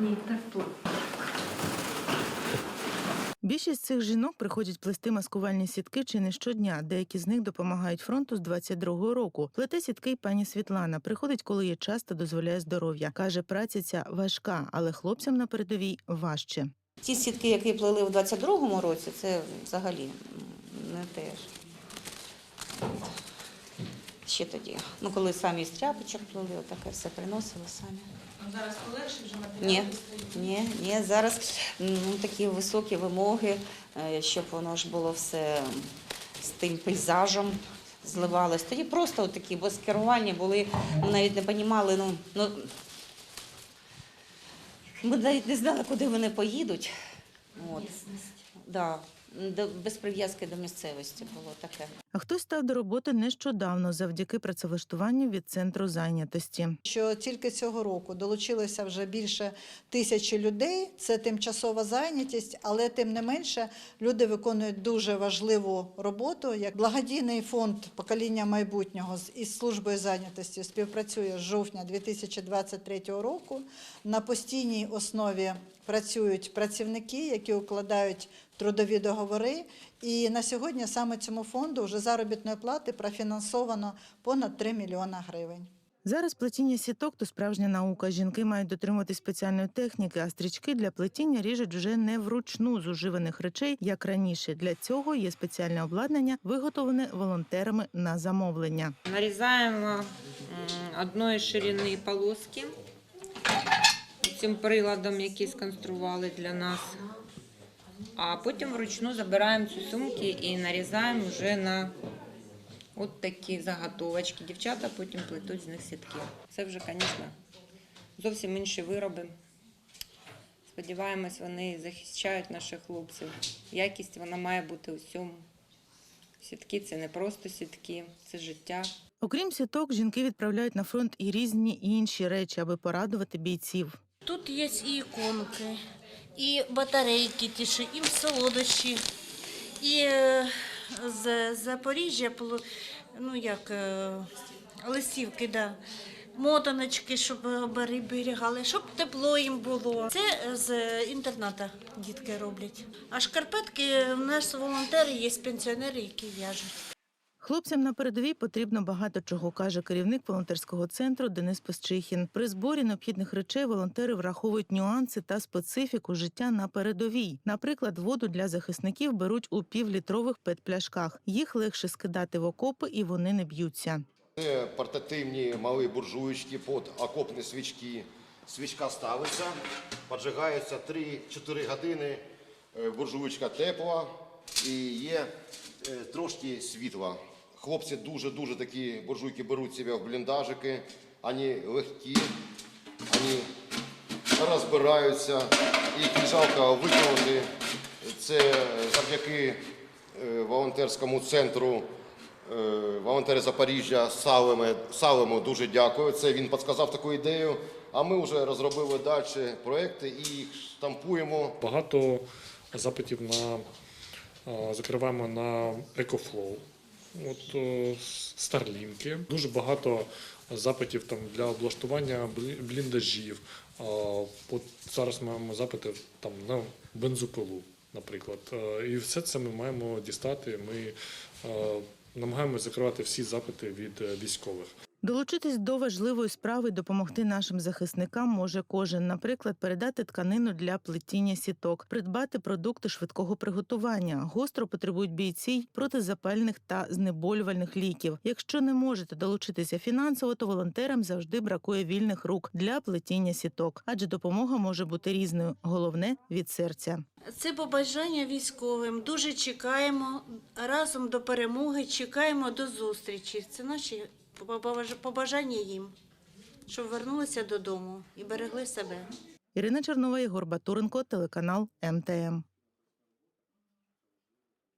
Ні, так тут. Більшість цих жінок приходять плести маскувальні сітки чи не щодня. Деякі з них допомагають фронту з 22-го року. Плете сітки й пані Світлана. Приходить, коли є час та дозволяє здоров'я. Каже, праця ця важка, але хлопцям на передовій важче. Ті сітки, які плели в 22-му році, це взагалі не те ж. Ще тоді. Ну, коли самі з тряпочок плели, отаке все приносили самі. Зараз полегше вже Ні, ні, ні. Зараз ну, такі високі вимоги, е, щоб воно ж було все з тим пейзажем зливалось. Тоді просто такі без керування були, ми навіть не розуміли, ну, ну ми навіть не знали, куди вони поїдуть. От. Да. Без прив'язки до місцевості було таке. А хтось став до роботи нещодавно завдяки працевлаштуванню від центру зайнятості. що тільки цього року долучилося вже більше тисячі людей. Це тимчасова зайнятість, але тим не менше люди виконують дуже важливу роботу. Як благодійний фонд покоління майбутнього із службою зайнятості співпрацює з жовтня 2023 року. На постійній основі працюють працівники, які укладають трудові договори. І на сьогодні саме цьому фонду вже заробітної плати профінансовано понад 3 мільйона гривень. Зараз плетіння сіток то справжня наука. Жінки мають дотримувати спеціальної техніки, а стрічки для плетіння ріжуть вже не вручну з уживаних речей, як раніше. Для цього є спеціальне обладнання, виготовлене волонтерами на замовлення. Нарізаємо одної ширини полоски цим приладом, який сконстрували для нас. А потім вручну забираємо ці сумки і нарізаємо вже на от такі заготовочки. Дівчата потім плетуть з них сітки. Це вже, звісно, зовсім інші вироби. Сподіваємось, вони захищають наших хлопців. Якість вона має бути у всьому. Сітки це не просто сітки, це життя. Окрім сіток, жінки відправляють на фронт і різні інші речі, аби порадувати бійців. Тут є і іконки, і батарейки ті, що, і солодощі, і е, з Запоріжжя, ну як, е, листівки, да. мотаночки, щоб оберігали, щоб тепло їм було. Це з інтерната дітки роблять. А шкарпетки в нас волонтери є пенсіонери, які в'яжуть. Хлопцям на передовій потрібно багато чого, каже керівник волонтерського центру Денис Песчихін. При зборі необхідних речей волонтери враховують нюанси та специфіку життя на передовій. Наприклад, воду для захисників беруть у півлітрових петпляшках. Їх легше скидати в окопи і вони не б'ються. Це портативні малі буржуєчки під окопні свічки. Свічка ставиться, поджигається 3-4 години, е, буржуєчка тепла і є е, трошки світла. Хлопці дуже-дуже такі буржуйки беруть себе в бліндажики, вони легкі, вони розбираються і жалко виконати. Це завдяки е, волонтерському центру е, волонтери Запоріжжя Салему, дуже дякую. Це він підказав таку ідею. А ми вже розробили далі проекти і їх штампуємо. Багато запитів на е, закриваємо на EcoFlow, от е, старлінки. Дуже багато запитів там для облаштування блі- бліндажів. От зараз маємо запити там на бензопилу, наприклад. Е, І все це ми маємо дістати. Ми е, намагаємося закривати всі запити від військових. Долучитись до важливої справи допомогти нашим захисникам може кожен, наприклад, передати тканину для плетіння сіток, придбати продукти швидкого приготування. Гостро потребують бійці протизапальних та знеболювальних ліків. Якщо не можете долучитися фінансово, то волонтерам завжди бракує вільних рук для плетіння сіток, адже допомога може бути різною. Головне від серця. Це побажання військовим. Дуже чекаємо разом до перемоги, чекаємо до зустрічі. Це наші побажання їм, щоб вернулися додому і берегли себе. Ірина Чернова, Ігор Батуренко, телеканал МТМ.